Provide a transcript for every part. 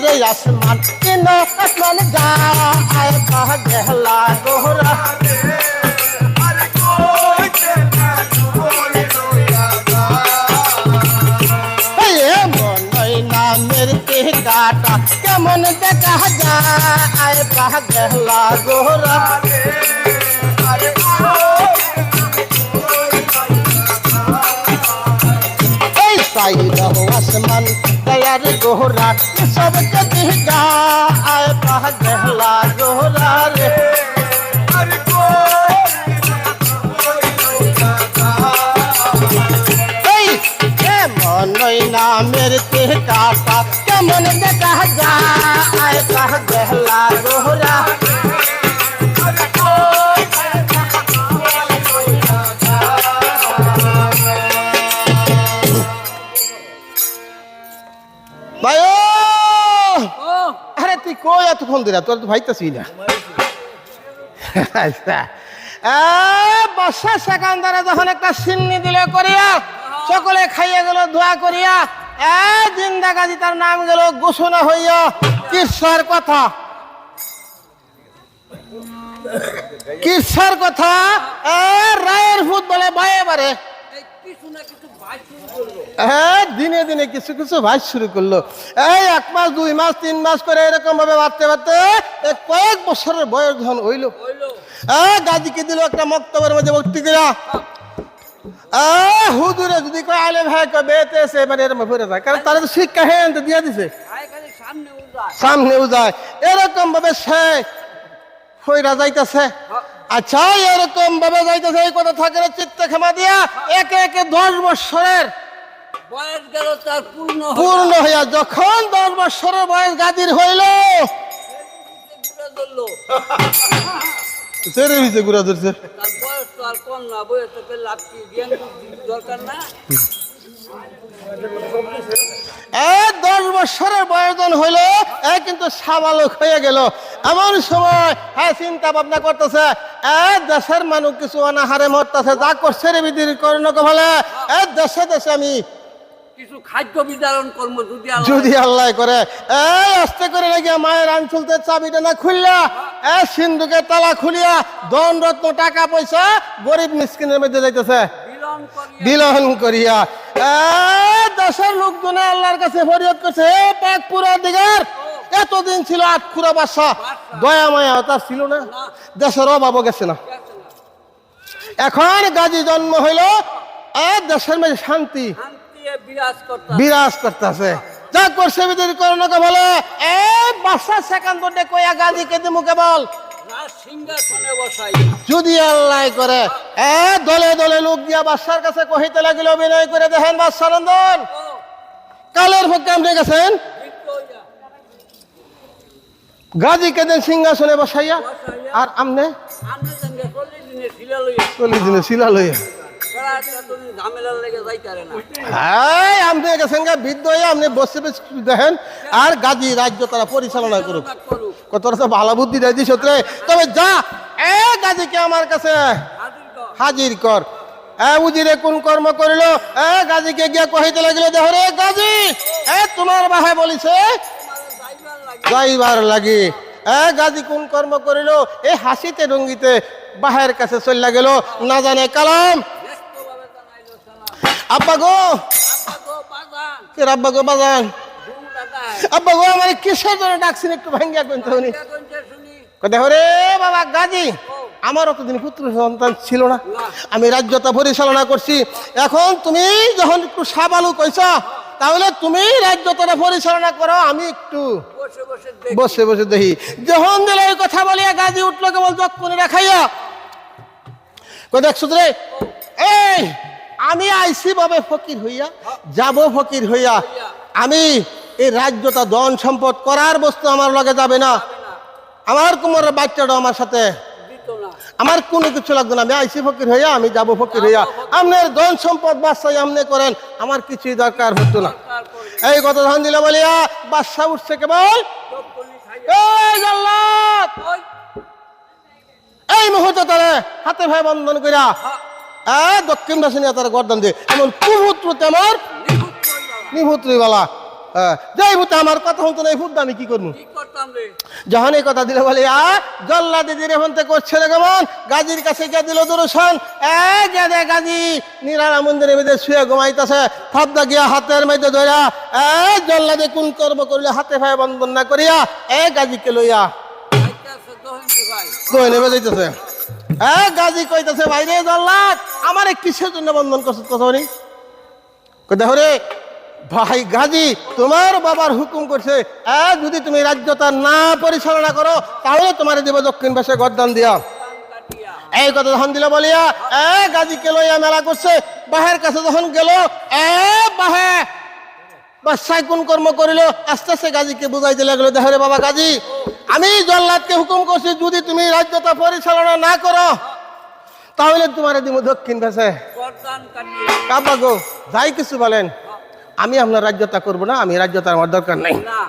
দুয়রে আসমান তিন আসমান যায় পাগলা গোহরা হেয়ে মনই নামের কে কাটা কেমন দেখা যায় পাগলা গোহরা এই সাই রहो আসমান দয়ার গোহরা সব কদি গায় পাগলা গোহরা রে এই এ মনই নামের কে কাটা কেমন দেখা যায় পাগলা গোহরা ভাই এতক্ষণ দিলা তোর তো ভাইতাছি না। আচ্ছা। সেকান্দারে যখন একটা সিন্নি দিলে করিয়া, সকলে খাইয়ে গেল ধোয়া করিয়া, এ, জিন্দা গাজি তার নাম গেল ঘোষণা হইয়া, কিসার কথা? কিসার কথা? এ, রায়ের ভূত বলে বায়ে বারে। হ্যাঁ দিনে দিনে কিছু কিছু ভাই শুরু করল। এই এক মাস দুই মাস তিন মাস করে এরকম ভাবে বাড়তে বাড়তে কয়েক বছরের বয়স যখন হইল হ্যাঁ গাজীকে দিল একটা মক্তবের মধ্যে ভর্তি করা হুজুরে যদি কয় আলে ভাই বেতে এসে মানে এরকম ঘুরে যায়। কারণ তারা তো শিক্ষা হ্যাঁ দিয়ে দিছে। সামনেও যায় এরকম ভাবে সে হইরা যাইতেছে। আচ্ছা এরকম ভাবে যাইতেছে এই কথা থাকে চিত্তে ক্ষমা দিয়া একে একে দশ বছরের বয়স গেল তার পূর্ণ। পূর্ণ হইয়া যখন দশ বছরের বয়স গাদির হইল। ছেড়ে ধরছে তার বয়স তো আর কম না বয়স তো লাভ কি জ্ঞান দরকার না এ দশ বছরের বয়জন হইল এ কিন্তু সাবালক হয়ে গেল এমন সময় হ্যাঁ চিন্তা ভাবনা করতেছে এ দেশের মানুষ কিছু অনাহারে মরতেছে যা করছে রে বিধির কর্ণক বলে এ দেশে দেশে আমি কিছু খাদ্য বিতরণ কর্ম যদি আল্লাহ- যদি আল্লাহ করে এই আস্তে করে লাগিয়া মায়ের আনচুলতে চাবিটা না খুললা এ সিন্ধুকে তালা খুলিয়া ধন রত্ন টাকা পয়সা গরিব মিসকিনের মধ্যে যাইতেছে। বিলহন করিয়া দেশের লোকজনে আল্লাহর কাছে ফরিয়াদ করছে হে পাক পুরা দিগার এতদিন ছিল আট খুরা বাসা দয়া মায়া তার ছিল না? দেশের অভাবও গেছে না। এখন গাজী জন্ম হইল এ দেশের মধ্যে শান্তি। শান্তি। বিরাজ করতেছে। যা করছে বিদের করোনাকে বলে? এ বাসা রাজ সিংহাসনে বসাই। যদি আল্লাহ করে এ দলে দলে লোক দিয়া বাদশার কাছে কহিতে লাগিল অভিনয় করে দেখেন নন্দন। কালের ভোগে আপনি গেছেন? সিংহাসনে বসাইয়া? আর আমনে? চল্লিশ দিনে শিলা লইয়া। হ্যাঁ আপনি গেছেন বৃদ্ধ হয়ে আপনি বসে দেখেন আর গাজী রাজ্য তারা পরিচালনা করুক। কত তো ভালো বুদ্ধি দেয় দিস তবে যা এ গাজীকে আমার কাছে হাজির কর। উজিরে কোন কর্ম করিল? এ গাজীকে গিয়া কহিতে লাগিল দেহ রে গাজী এ তোমার বাহে বলিছে যাইবার লাগে। এ গাজী কোন কর্ম করিল? এ হাসিতে রঙ্গিতে বাহের কাছে চল্লা গেল। না জানে কালাম আব্বা গো। আব্বা গো বাজান আব্বা গো, আমার কিসের জন্য ডাকছেন? একটু ভাঙ্গিয়া কইতে উনি। কইতে শুনি দেহ রে বাবা গাজী, আমার অতদিন পুত্র সন্তান ছিল না। আমি রাজ্যটা পরিচালনা করছি। এখন তুমি যখন একটু সাবালু কইছ তাহলে তুমি রাজ্যটা পরিচালনা করো, আমি একটু বসে বসে দেখি। দেখি যখন দিলে এই কথা বলিয়া গাজি উঠল, কেবল যক্ষণে রাখাইয়া দেখ সুতরে এই! আমি আইসি ভাবে ফকির হইয়া, যাব ফকির হইয়া। আমি এই রাজ্যটা ধন সম্পদ করার বস্তু আমার লগে যাবে না। আমার কুমার বাচ্চাটা আমার সাথে। আমার কোনো কিছু লাগবে না। আমি আইসি ফকির হইয়া, আমি যাব ফকির হইয়া। আপনার ধন সম্পদ বাদশাহ আপনি করেন, আমার কিছুই দরকার হতো না। এই কথা ধান দিলে বলিয়া বাদশাহ উঠছে কেবল। এই মুহূর্তে তারে হাতে ভাই বন্ধন কইরা এ দক্ষিণ দাসিনী তার গর্দন দিয়ে। এমন কুপুত্র তেমন নিখুঁত করে যাওয়া। নিভুত্রী বালা যাই ভূতে আমার কথা হতো না এই ভূত আমি কি করব? যখন এই কথা দিলে বলে আ জল্লা দিদির এখন থেকে করছে রে কেমন গাজীর কাছে গিয়ে দিল দূরশন। এ গেদে গাজী। নিরালা মন্দিরের মধ্যে শুয়ে ঘুমাইতেছে। থাবদা গিয়া হাতের মধ্যে ধরা এ জল্লাদে কোন কর্ম করিলে হাতে ভাই বন্ধন না করিয়া এ গাজীকে লইয়া নেমে যাইতেছে এ, গাজী কইতেছে, ভাইরে জল্লাদ, আমারে কিসের জন্য বন্ধন বলি কই, দেখো রে, ভাই গাজী, তোমার বাবার হুকুম করছে যদি তুমি রাজ্যটা না পরিচালনা করো, তাহলে তোমার দেব দক্ষিণ পাশে গরদান দিয়া। এই কথা যখন দিল বলিয়া, এ গাজীকে লইয়া মেলা করছে? বাহের কাছে যখন গেল, এ, বাহে বাদশাহ কোন কর্ম করিল? আস্তে আস্তে গাজীকে বুঝাইতে লাগল, দেখো রে বাবা গাজী আমি জল্লাদকে হুকুম করছি যদি তুমি রাজ্যটা পরিচালনা না করো তাহলে তোমার দিব দক্ষিণ কাব্বা গো যাই কিছু বলেন। আমি আপনার রাজ্যটা করব না আমি রাজ্যটা আমার দরকার নেই। না।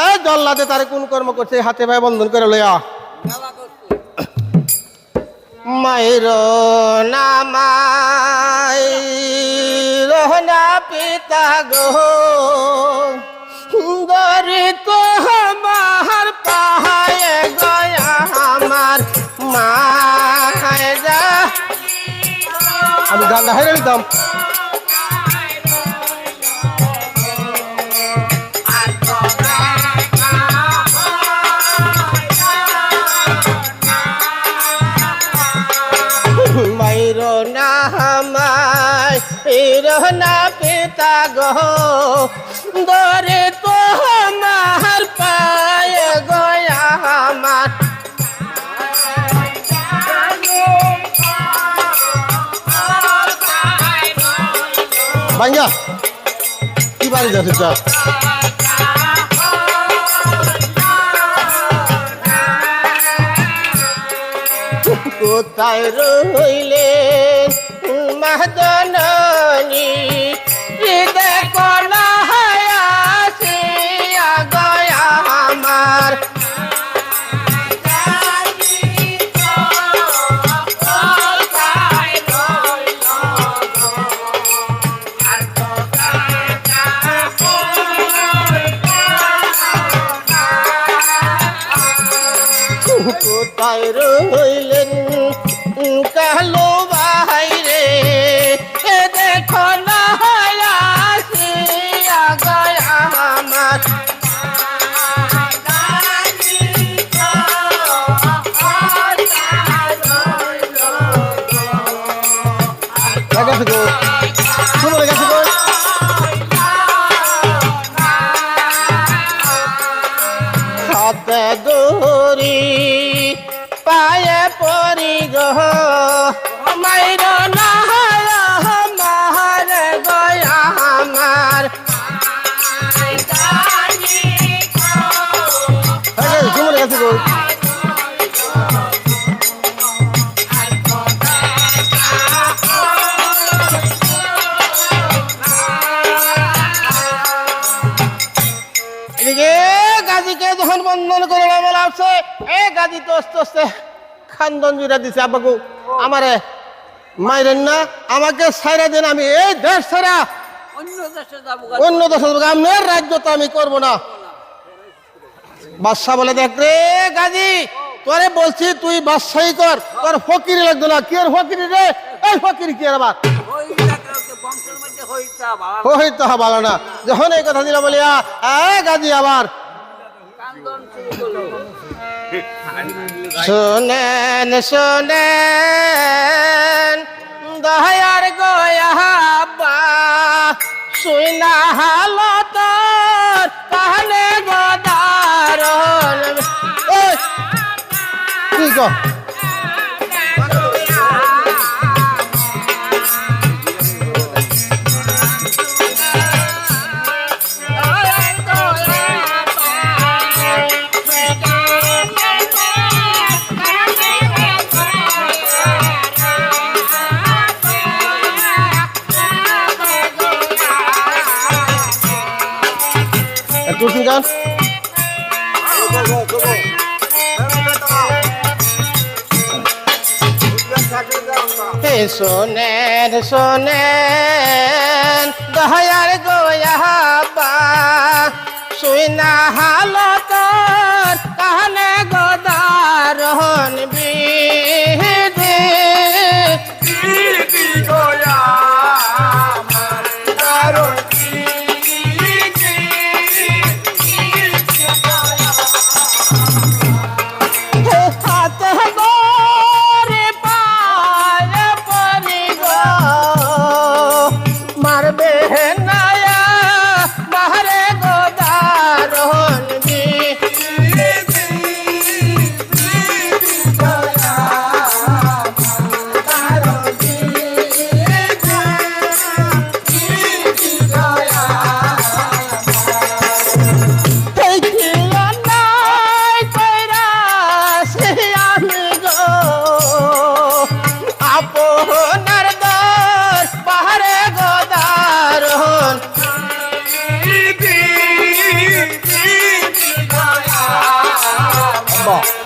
এ জল্লাদে তারে কোন কর্ম করছে হাতে ভাই বন্ধন করে করছে মায়ের নামাই রহনা পিতা গো। আমি গান হাইরে মাইর না পিতা গো। দরে তো ভাইয়া কি বাড়ি যাচ্ছে চা কোথায় রইলে মাদনী দেখো করে লাগছে এ তো খান্দন জুড়ে দিছে আব্বাকু আমারে মাইরেন না আমাকে সাইরা দিন আমি। এই দেশ ছাড়া অন্য দেশে যাব গা। অন্য দেশ রাজ্য তো আমি করব না। বাদশাহ বলে দেখ রে গাজী তোরে বলছি তুই বাদশাহী কর। তোর ফকিরি লাগতো না। কি আর ফকিরি রে? এই ফকিরি কি আর আবার? হইতা ভালো না। যখন এই কথা দিলা বলিয়া এ গাজী আবার শোনেন শোনেন দয়ার গয়াবা সুইনা হালত কাহলে গদার কি কো যান হে শোনেন শোনেন দহায়ার গোয়াবা সুইনা হালত